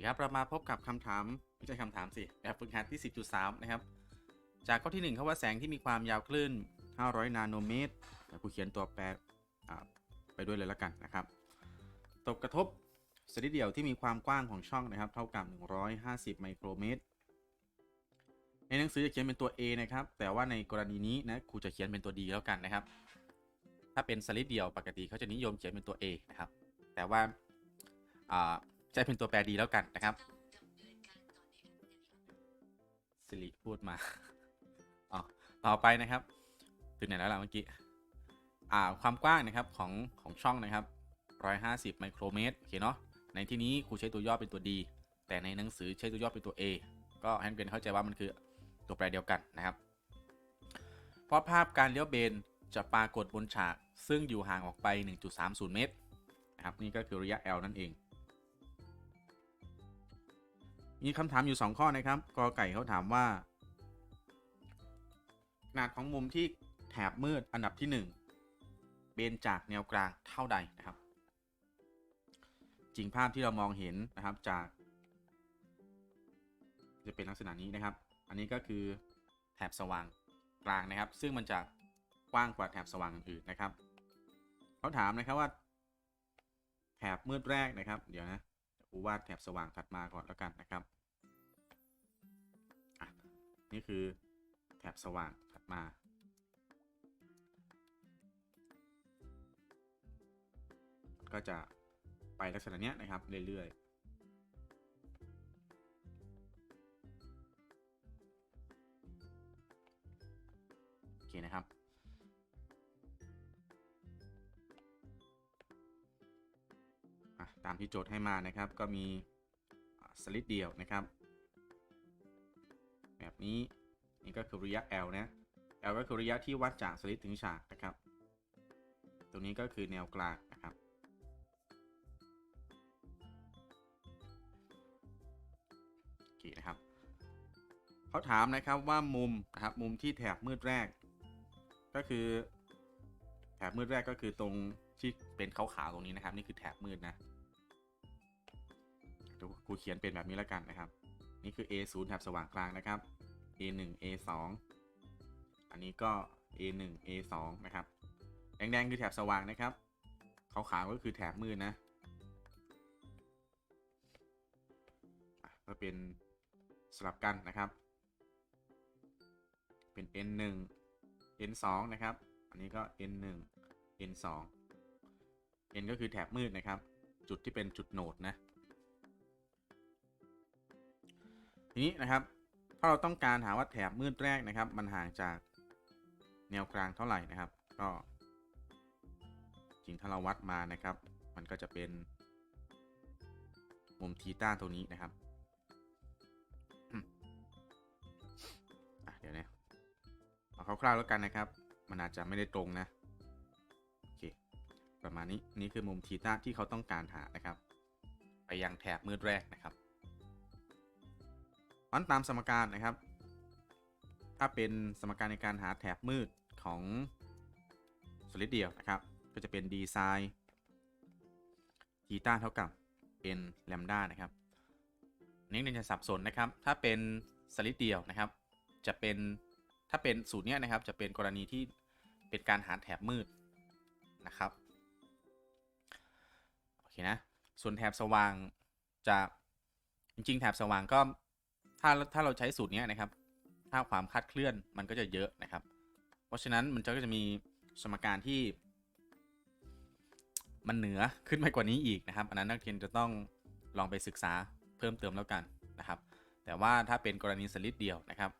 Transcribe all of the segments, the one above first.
ดีครับ เรามาพบกับคำถามไม่ใช่คำถามสิแบบฝึกหัดที่ 10.3 นะครับ จากข้อที่1เขาว่าแสงที่มีความยาวคลื่น 500 นาโนเมตรเดี๋ยวกูเขียนตัวแปรไปด้วยเลยละกันนะครับ ตกกระทบสลิดเดี่ยวที่มีความกว้างของช่องนะครับ เท่ากับ 150 ไมโครเมตร ในหนังสือจะเขียนเป็นตัว A นะครับ แต่ว่าในกรณีนี้นะครูจะเขียนเป็นตัว D แล้วกันนะครับ ถ้าเป็นสลิดเดี่ยวปกติเขาจะนิยมเขียนเป็นตัว A นะครับ แต่ว่า ใช้เป็นตัวแปรดีแล้วกันนะครับสิริพูดมาอ๋อต่อไปนะครับถึงไหนแล้วล่ะเมื่อกี้อ่าความกว้างนะครับของของช่องนะครับ 150 ไมโครเมตรโอเคเนาะในที่นี้ครูใช้ตัวย่อเป็นตัว D แต่ในหนังสือใช้ตัวย่อเป็นตัว A ก็ให้นักเรียนเข้าใจว่ามันคือตัวแปรเดียวกันนะครับ เพราะภาพการเลี้ยวเบนจะปรากฏบนฉาก ซึ่งอยู่ห่างออกไป 1.30 เมตรนะครับนี่ก็คือระยะ L นั่นเอง มีคำถามอยู่ 2 ข้อนะครับกอไก่เขาถามว่า ขนาดของมุมที่แถบมืดอันดับที่ 1 เบนจากแนวกลางเท่าใดนะครับ จริงภาพที่เรามองเห็นนะครับจาก จะเป็นลักษณะนี้นะครับ อันนี้ก็คือแถบสว่างกลางนะครับ ซึ่งมันจะกว้างกว่าแถบสว่างอื่นนะครับเขาถามนะครับว่าแถบมืดแรกนะครับ เดี๋ยวนะ กูวาดแถบสว่างถัดมาก่อนแล้วกันนะครับอะนี่คือแถบสว่างถัดมา ก็จะไปลักษณะเนี้ยนะครับเรื่อยๆโอเคนะครับ ตามที่โจทย์ให้มานะครับ ก็มีสลิดเดียวนะครับ แบบนี้นี่ก็คือระยะ L นะ L ก็คือระยะที่วัดจากสลิดถึงฉากนะครับ ตรงนี้ก็คือแนวกลางนะครับ โอเคนะครับ เขาถามนะครับว่ามุมนะครับมุมที่แถบมืดแรก ก็คือแถบมืดแรกก็คือตรงที่เป็นขาวๆตรงนี้นะครับ นี่คือแถบมืดนะ ดี๋ยวกูเขียนเป็นแบบนี้แล้วกันนะครับ นี่คือ A0 แถบสว่างกลางนะครับ A1 A2 อันนี้ก็ A1 A2 นะครับ แดงๆคือแถบสว่างนะครับขาวๆก็คือแถบมืดนะก็เป็นสลับกันนะครับ เป็น N1 N2 นะครับ อันนี้ก็ N1 N2 N ก็คือแถบมืดนะครับ จุดที่เป็นจุดโหนดนะ ทีนี้นะครับถ้าเราต้องการหาว่าแถบมืดแรกนะครับ มันห่างจากแนวกลางเท่าไหร่นะครับ ก็ จริงถ้าเราวัดมานะครับ มันก็จะเป็นมุมทีต้าตัวนี้นะครับเดี๋ยวนะเอาคร่าวๆแล้วกันนะครับ มันอาจจะไม่ได้ตรงนะโอเคประมาณนี้นี่คือมุมทีต้าที่เขาต้องการหานะครับ ไปยังแถบมืดแรกนะครับ อันตามสมการนะครับ ถ้าเป็นสมการในการหาแถบมืดของสลิดเดียวนะครับ ก็จะเป็นดีไซน์ทีต้าเท่ากับ n แลมด้านะครับนี่เนี่ยจะสับสนนะครับ ถ้าเป็นสลิดเดียวนะครับ จะเป็นถ้าเป็นสูตรเนี้ยนะครับจะเป็นกรณีที่เป็นการหาแถบมืดนะครับโอเคนะส่วนแถบสว่างจะจริงๆ แถบสว่างก็ ถ้าถ้าเราใช้สูตรนี้นะครับ ถ้าความคลาดเคลื่อนมันก็จะเยอะนะครับ เพราะฉะนั้นมันก็จะมีสมการที่ มันเหนือขึ้นไปกว่านี้อีกนะครับ อันนั้นนักเรียนจะต้องลองไปศึกษาเพิ่มเติมแล้วกันนะครับ แต่ว่าถ้าเป็นกรณีสลิดเดียวนะครับ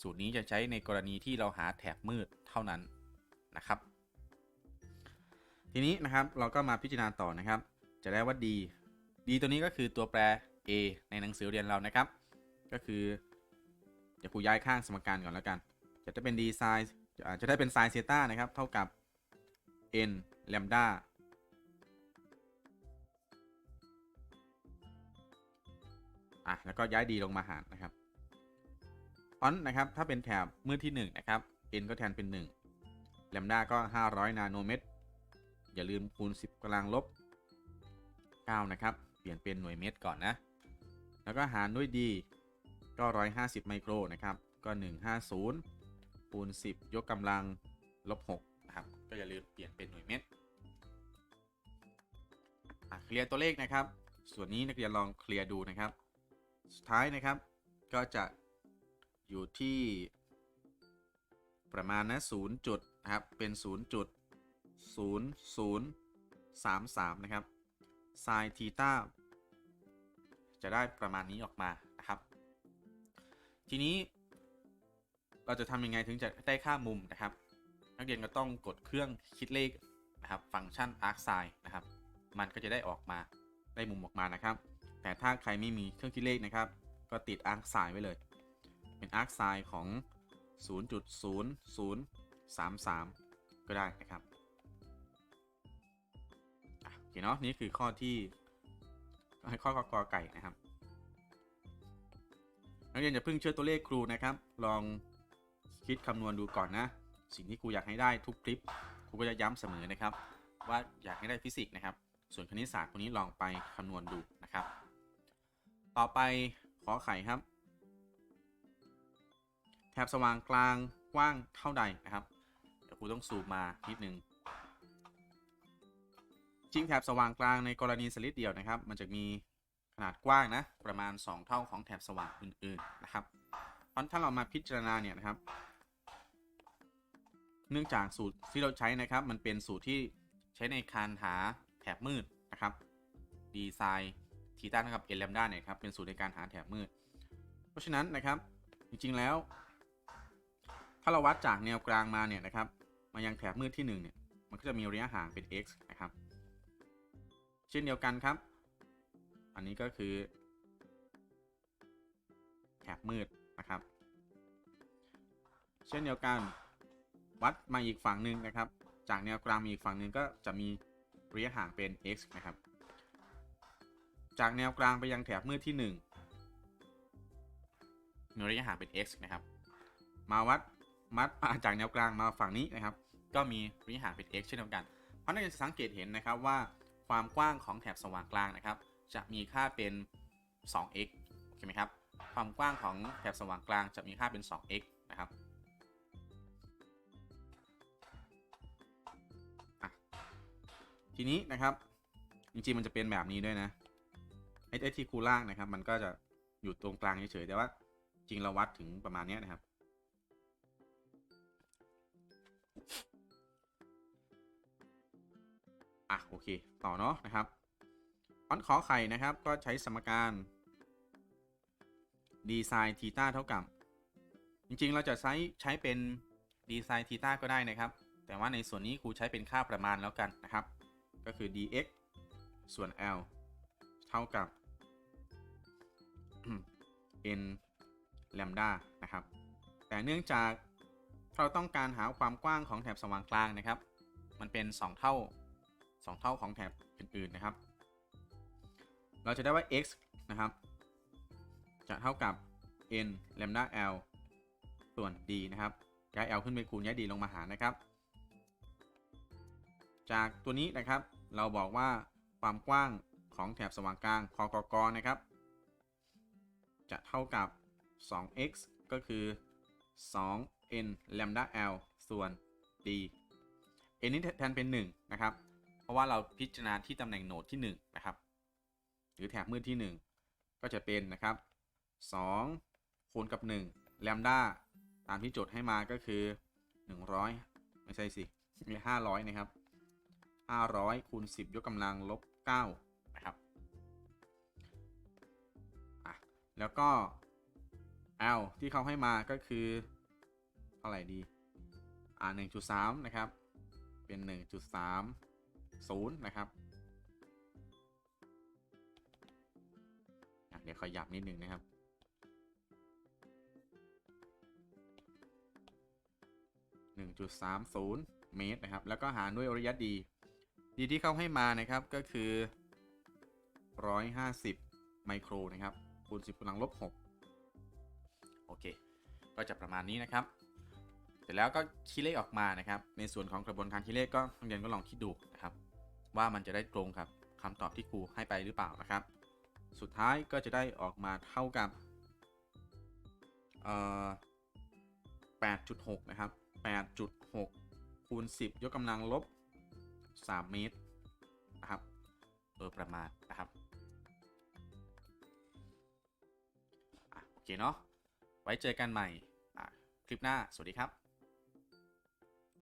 สูตรนี้จะใช้ในกรณีที่เราหาแถบมืดเท่านั้นนะครับ ทีนี้นะครับเราก็มาพิจารณาต่อนะครับ จะได้ว่า d d ตัวนี้ก็คือตัวแปร a ในหนังสือเรียนเรานะครับ ก็คือเดี๋ยวครูย้ายข้างสมการก่อนแล้วกัน จะได้เป็น d sin อ่าจะได้เป็น sin เซต้านะครับ เท่ากับ n แลมด้าอะแล้วก็ย้าย d ลงมาหารนะครับฟอนต์นะครับ ถ้าเป็นแถบมืดที่ 1 นะครับ n ก็แทนเป็น1แลมด้าก็ 500 นาโนเมตร อย่าลืมคูณ 10กำลังลบ 9 นะครับ เปลี่ยนเป็นหน่วยเมตรก่อนนะ แล้วก็หารด้วย d ก็ 150 ไมโครนะครับ ก็ 150คูณ10 ยกกำลังลบ6นะครับ ก็อย่าลืมเปลี่ยนเป็นหน่วยเมตรเคลียร์ตัวเลขนะครับ ส่วนนี้นักเรียนลองเคลียร์ดูนะครับ สุดท้ายนะครับ ก็จะอยู่ที่ประมาณนะ0จุดนะครับ เป็น0จุด0033นะครับ sin ทีตาจะได้ประมาณนี้ออกมา ทีนี้ เราจะทำยังไงถึงจะได้ค่ามุมนะครับ นักเรียนก็ต้องกดเครื่องคิดเลขนะครับฟังก์ชัน arcsin นะครับ มันก็จะได้ออกมาได้มุมออกมานะครับ แต่ถ้าใครไม่มีเครื่องคิดเลขนะครับ ก็ติด arcsin ไว้เลย เป็น arcsin ของ 0.0033 ก็ได้นะครับโอเคเนาะนี่คือข้อที่ข้อกกไก่นะครับ เรียนอย่าเพิ่งเชื่อตัวเลขครูนะครับ ลองคิดคำนวณดูก่อนนะ สิ่งที่ครูอยากให้ได้ทุกคลิปครูก็จะย้ำเสมอนะครับ ว่าอยากให้ได้ฟิสิกส์นะครับ ส่วนคณิตศาสตร์ตัวนี้ลองไปคำนวณดูนะครับ ต่อไปขอไข่ครับ แถบสว่างกลางกว้างเท่าใดนะครับเดี๋ยวครูต้องซูมมานิดนึงจริงแถบสว่างกลางในกรณีสลิดเดียวนะครับ มันจะมี นาดกว้างนะ ประมาณ 2 เท่าของแถบสว่างอื่นๆนะครับเพราะถ้าเรามาพิจารณาเนี่ยนะครับ เนื่องจากสูตรที่เราใช้นะครับ มันเป็นสูตรที่ใช้ในการหาแถบมืดนะครับดีไซน์ทีต้านะครับเอลแลมด้าเนี่ยครับเป็นสูตรในการหาแถบมืด เพราะฉะนั้นนะครับจริงๆแล้ว ถ้าเราวัดจากแนวกลางมาเนี่ยนะครับ มายังแถบมืดที่1เนี่ยมันก็จะมีระยะห่างเป็น x นะครับ เช่นเดียวกันครับ อันนี้ก็คือแถบมืดนะครับ เช่นเดียวกันวัดมาอีกฝั่งหนึ่งนะครับ จากแนวกลางมาอีกฝั่งหนึ่งก็จะมีระยะห่างเป็น x นะครับ จากแนวกลางไปยังแถบมืดที่1มีระยะห่างเป็น x นะครับ มาวัดมัดจากแนวกลางมาฝั่งนี้นะครับ ก็มีระยะห่างเป็น x เช่นเดียวกัน เพราะนักเรียนจะสังเกตเห็นนะครับว่าความกว้างของแถบสว่างกลางนะครับ จะมีค่าเป็น 2x โอเคไหมครับ ความกว้างของแถบสว่างกลางจะมีค่าเป็น 2x นะครับทีนี้นะครับ จริงๆมันจะเป็นแบบนี้ด้วยนะไอ้ที่คูล่างนะครับ มันก็จะอยู่ตรงกลางเฉยๆแต่ว่าจริงเราวัดถึงประมาณนี้นะครับ อะ โอเค ต่อเนาะนะครับ ฟอนต์ขอไข่นะครับ ก็ใช้สมการ d sin ทีตาเท่ากับ จริงๆ เราจะใช้ใช้เป็น d sin ทีตาก็ได้นะครับ แต่ว่าในส่วนนี้ครูใช้เป็นค่าประมาณแล้วกันนะครับ ก็คือ dx ส่วน l เท่ากับ n lambda นะครับ แต่เนื่องจากเราต้องการหาความกว้างของแถบสว่างกลางนะครับ มันเป็น 2 เท่า 2 เท่าของแถบอื่นๆนะครับ เราจะได้ว่า x นะครับ จะเท่ากับ n lambda l ส่วน d นะครับย้าย l ขึ้นไปคูณย้าย d ลงมาหารนะครับ จากตัวนี้นะครับ เราบอกว่าความกว้างของแถบสว่างกลางคอกกนะครับ จะเท่ากับ 2x ก็คือ 2n lambda l ส่วน d n นี้แทนเป็น 1 นะครับ เพราะว่าเราพิจารณาที่ตำแหน่งโหนดที่ 1 นะครับ รือแถบมืดที่ 1 ก็จะเป็นนะครับ2คูณกับ1 lambda ตามที่โจทย์ให้มาก็คือ 100 ไม่ใช่สิมี500 นะครับ 500คูณ10 ยกกำลังลบ9นะครับอะแล้วก็ L ที่เขาให้มาก็คือ เท่าไหร่ดี อ่า1.3 นะครับ เป็น 1.30 นะครับ เดี๋ยวขยับนิดนึงนะครับ 1.30 เมตรนะครับ แล้วก็หารด้วยระยะดี ดีที่เขาให้มานะครับก็คือ 150 ไมโครนะครับ คูณ 10กำลังลบ 6 โอเค ก็จะประมาณนี้นะครับ เสร็จแล้วก็คิดเลขออกมานะครับ ในส่วนของกระบวนการคิดเลขก็นักเรียนก็ลองคิดดูนะครับ ว่ามันจะได้ตรงกับคำตอบที่ครูให้ไปหรือเปล่านะครับ สุดท้ายก็จะได้ออกมาเท่ากับ8.6 นะครับ 8.6 คูณ 10 ยกกำลังลบ 3 เมตร นะครับ โดยประมาณ นะครับอโอเค เนาะ ไว้เจอกันใหม่ คลิปหน้า สวัสดีครับ